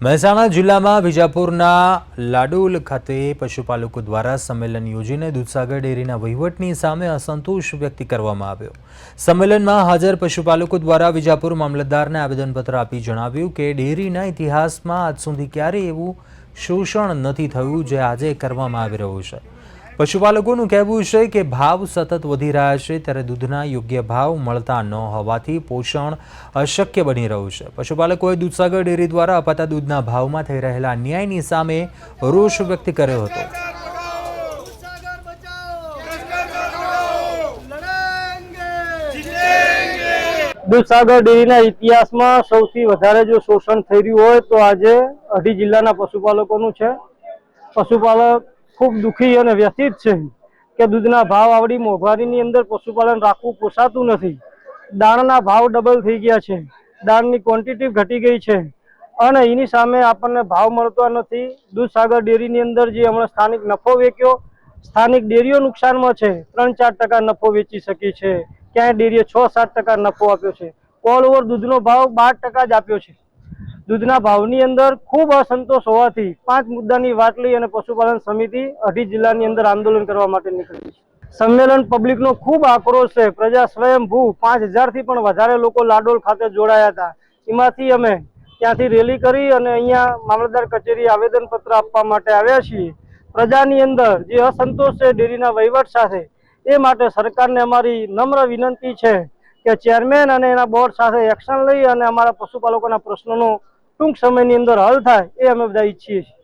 મહેસાણા જિલ્લામાં વિજાપુરના લાડુલ ખાતે પશુપાલકો દ્વારા સંમેલન યોજીને દૂધસાગર ડેરીના વહીવટની સામે અસંતોષ વ્યક્ત કરવામાં આવ્યો. સંમેલનમાં હાજર પશુપાલકો દ્વારા વિજાપુર મામલતદારને આવેદનપત્ર આપી જણાવ્યું કે ડેરીના ઇતિહાસમાં આજ સુધી ક્યારેય એવું શોષણ નથી થયું જે આજે કરવામાં આવી રહ્યું છે. પશુપાલકોનું કહેવું છે કે ભાવ સતત વધી રહ્યા છે ત્યારે દૂધના યોગ્ય ભાવ મળતા ન હોવાથી પોષણ અશક્ય બની રહ્યું છે. પશુપાલકોએ દૂધસાગર ડેરી દ્વારા અપાતા દૂધના ભાવમાં થઈ રહેલા ન્યાયની સામે રોષ વ્યક્ત કર્યો હતો. દૂધસાગર ડેરીના ઇતિહાસમાં સૌથી વધારે જો શોષણ થઈ રહ્યું હોય તો આજે અઢી જિલ્લાના પશુપાલકોનું છે. પશુપાલક ખૂબ દુઃખી અને વ્યથિત છે કે દૂધના ભાવ આવડી મોંઘવારીની અંદર પશુપાલન રાખવું પોસાતું નથી. દાણના ભાવ ડબલ થઈ ગયા છે. દાણની ક્વોન્ટિટી ઘટી ગઈ છે. અને એની સામે આપણને ભાવ મળતો નથી. દૂધસાગર ડેરીની અંદર જે હમણાં સ્થાનિક નફો વેચ્યો, સ્થાનિક ડેરીઓ નુકસાનમાં છે. ત્રણ ચાર ટકા નફો વેચી શકી છે. ક્યાંય ડેરીએ છ સાત ટકા નફો આપ્યો છે. ઓલ ઓવર દૂધનો ભાવ બાર ટકા જ આપ્યો છે. દૂધના ભાવની અંદર ખૂબ અસંતોષ હોવાથી પાંચ મુદ્દાની વાત લઈ અને પશુપાલન સમિતિ અઢી જિલ્લાની અંદર આંદોલન કરવા માટે નીકળી છે. સંમેલન પબ્લિકનો ખૂબ આક્રોશ છે. પ્રજા સ્વયંભૂ પાંચ હજારથી પણ વધારે લોકો લાડોલ ખાતે જોડાયા હતા. એમાંથી અમે ત્યાંથી રેલી કરી અને અહીંયા મામલતદાર કચેરી આવેદનપત્ર આપવા માટે આવ્યા છીએ. પ્રજાની અંદર જે અસંતોષ છે ડેરીના વહીવટ સાથે, એ માટે સરકારને અમારી નમ્ર વિનંતી છે કે ચેરમેન અને એના બોર્ડ સાથે એક્શન લઈ અને અમારા પશુપાલકોના પ્રશ્નોનો ટૂંક સમયની અંદર હલ થાય એ અમે બધા ઈચ્છીએ છીએ.